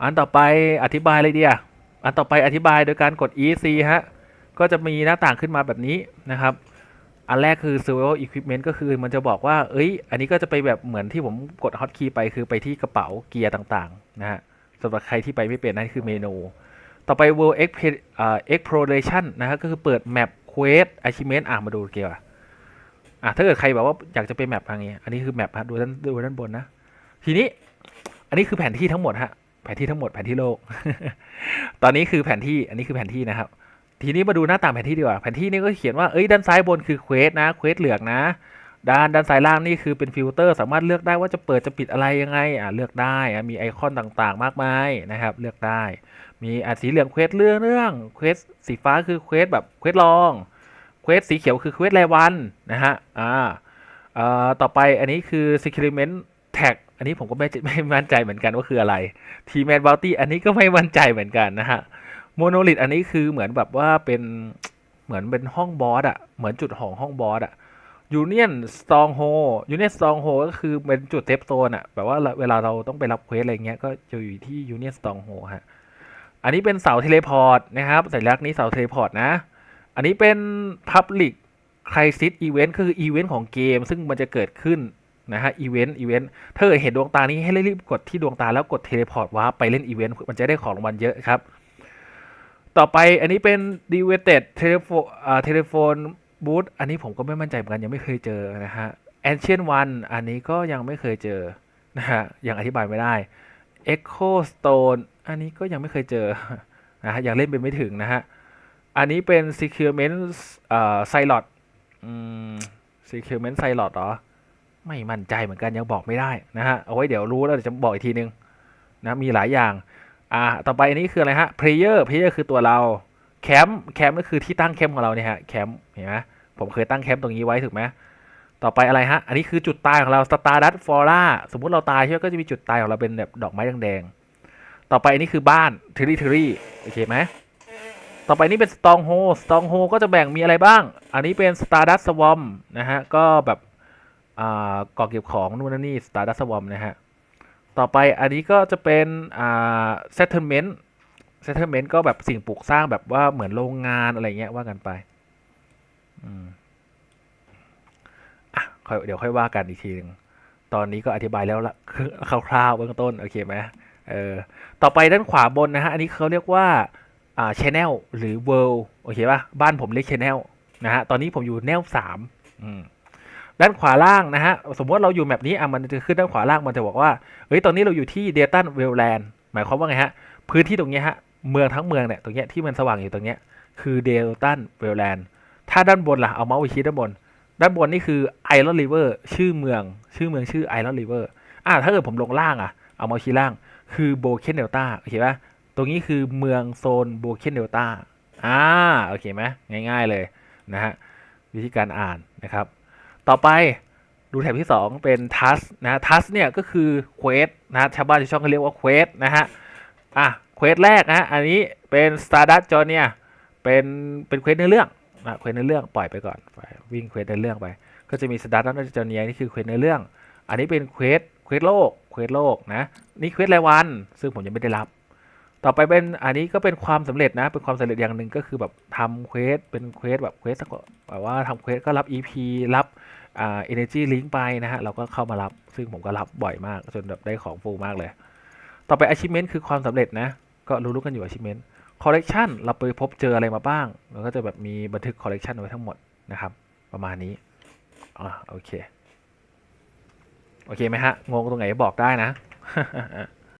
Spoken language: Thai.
อันต่อไปอธิบายเลยเดียอันต่อไปอธิบายโดยการกด EC ฮะ ก็จะมีหน้าต่างขึ้นมาแบบนี้นะครับ อันแรกคือ survival equipment ก็คือมันจะบอกว่า เอ้ย อันนี้ก็จะไปแบบเหมือนที่ผมกด hotkey ไปคือไปที่กระเป๋าเกียร์ต่างๆ นะฮะสำหรับใครที่ไปไม่เป็นนั่นคือเมนู ต่อไป world Exp- uh, exploration นะฮะ ก็คือเปิด map quest achievement อะมาดูเกียร์อะอะถ้าเกิดใครแบบว่าอยากจะไปแมปทางนี้ อันนี้คือแมปฮะดูด้านดูด้านบนนะ ทีนี้อันนี้คือแผนที่ทั้งหมดฮะ แผนที่ทั้งหมดแผนที่โลก ตอนนี้คือแผนที่อันนี้คือแผนที่นะครับ ทีนี้มาดูหน้าต่างแผนที่ดีกว่า แผนที่นี่ก็เขียนว่า เอ้ย ด้านซ้ายบนคือเควสนะ เควสเหลืองนะ ด้านด้านซ้ายล่างนี่คือเป็นฟิลเตอร์ สามารถเลือกได้ว่าจะเปิดจะปิดอะไรยังไง อ่าเลือกได้อะมีไอคอนต่างๆ มากมายนะครับ เลือกได้ มีอะสีเหลืองเควสเรื่องเรื่อง เควสสีฟ้าคือเควสแบบเควสลอง เควสสีเขียวคือเควสรายวันนะฮะ อ่า เอ่อ ต่อไปอันนี้คือ securement tag อันนี้ผมก็ไม่ไม่มั่นใจเหมือนกันว่าคืออะไรทีแมนบัลตี้อันนี้ก็ไม่มั่นใจเหมือนกันนะฮะโมโนลิทอันนี้คือเหมือนแบบว่าเป็นเหมือนเป็นห้องบอสอะเหมือนจุดของห้องบอสอะยูเนียนสตองโฮยูเนียนสตองโฮก็คือเป็นจุดเซฟโซนอะแบบว่าเวลาเราต้องไปรับเควสอะไรเงี้ยก็จะอยู่ที่ยูเนียนสตองโฮฮะอันนี้เป็นเสาเทเลพอร์ตนะครับสัญลักษณ์นี้เสาเทเลพอร์ตนะ อันนี้เป็น Public Crisis Event คืออีเวนต์ของเกม ซึ่งมันจะเกิดขึ้น นะฮะอีเวนต์อีเวนต์ถ้าเกิดเห็นดวงตานี้ให้รีบกดที่ดวงตาแล้วกดเทเลพอร์ตว้าร์ปไปเล่นอีเวนต์มันจะได้ของรางวัลเยอะครับ ต่อไปอันนี้เป็น d e v a t e d Telephone อ่า Telephone Booth อันนี้ผมก็ไม่มั่นใจเหมือนกันยังไม่เคยเจอนะฮะ Ancient One อันนี้ก็ยังไม่เคยเจอนะฮะยังอธิบายไม่ได้ Echo Stone อันนี้ก็ยังไม่เคยเจอนะฮะยังเล่นไปไม่ถึงนะฮะอันนี้เป็น Securement อ่า Silot อืม Securement Silot เหรอ ไม่มั่นใจเหมือนกันยังบอกไม่ได้นะฮะเอาไว้เดี๋ยวรู้แล้วเดี๋ยวจะบอกอีกทีนึงนะมีหลายอย่างอ่าต่อไปอันนี้คืออะไรฮะ player player คือตัวเราแคมป์แคมป์ก็คือที่ตั้งแคมป์ของเราเนี่ยฮะแคมป์เห็นไหมผมเคยตั้งแคมป์ตรงนี้ไว้ถูกไหมต่อไปอะไรฮะ อันนี้คือจุดตายของเรา Stardust Flora สมมุติเราตายใช่ไหมก็จะมีจุดตายของเราเป็นแบบดอกไม้แดงๆต่อไปอันนี้คือบ้าน territory โอเคไหมต่อไปนี่เป็น Stronghold Stronghold ก็จะแบ่งมีอะไรบ้าง อันนี้เป็น Stardust Swarm นะฮะก็แบบ ก่อเก็บของนู่นนี่ Stardust Swarm นะฮะ ต่อไปอันนี้ก็จะเป็นอ่า Settlement Settlement ก็แบบสิ่งปลูกสร้างแบบว่าเหมือนโรงงานอะไรเงี้ยว่ากันไปอืมอะเดี๋ยวค่อยว่ากันอีกทีหนึ่งตอนนี้ก็อธิบายแล้วละคร่าวๆเบื้องต้น โอเคไหมเออต่อไปด้านขวาบนนะฮะ อันนี้เขาเรียกว่าอ่า channel หรือ world โอเคป่ะ บ้านผมเรียก channel นะฮะ ตอนนี้ผมอยู่แนวสามอืม ด้านขวาล่างนะฮะ สมมติเราอยู่แมปนี้อะมันจะขึ้นด้านขวาล่างมันจะบอกว่า เฮ้ย ตอนนี้เราอยู่ที่เดตันเวลแลนด์ หมายความว่าไงฮะ พื้นที่ตรงนี้ฮะ เมืองทั้งเมืองเนี่ย ตรงเนี้ยที่มันสว่างอยู่ตรงเนี้ยคือเดลตันเวลแลนด์ ถ้าด้านบนล่ะ เอาเมาส์ไปชี้ด้านบน ด้านบนนี่คือไอรอนริเวอร์ชื่อเมือง ชื่อเมืองชื่อไอรอนริเวอร์ อ่าถ้าเกิดผมลงล่างอะ เอาเมาส์ชี้ล่าง คือโบเคนเดลต้าโอเคป่ะตรงนี้คือเมืองโซนโบเคนเดลต้าอ่า โอเคไหมง่าย ๆเลยนะฮะ วิธีการอ่านนะครับ ต่อไปดูแถบที่ 2 เป็นทัสนะทัสเนี่ยก็คือเควสนะชาวบ้านชาวช่องเขาเรียกว่าเควสนะฮะอะเควสแรกนะอันนี้เป็น Stardust j o เนี่ยเป็นเป็นเควสในเรื่องนะเควสในเรื่องปล่อยไปก่อนไปวิ่งเควสในเรื่องไป ก็จะมี Stardust j o เนี่ยนี่คือเควสในเรื่อง อันนี้เป็นเควสเควสโลกเควสโลกนะนี่เควสรายวัน ซึ่งผมยังไม่ได้รับ ต่อไปเป็นอันนี้ก็เป็นความสำเร็จนะ เป็นความสำเร็จอย่างหนึ่งก็คือแบบทำเควสเป็นเควสแบบเควสแบบว่าทำเควสก็รับ EP รับอ่า energy link ไปนะฮะ เราก็เข้ามารับ ซึ่งผมก็รับบ่อยมาก จนแบบได้ของฟูมากเลย ต่อไป achievement คือความสำเร็จนะ ก็รู้ๆกันอยู่ achievement collection เราไปพบเจออะไรมาบ้างเราก็จะแบบมีบันทึก collection ไว้ทั้งหมดนะครับ ประมาณนี้อ่าโอเค โอเคไหมฮะ งงตรงไหนบอกได้นะ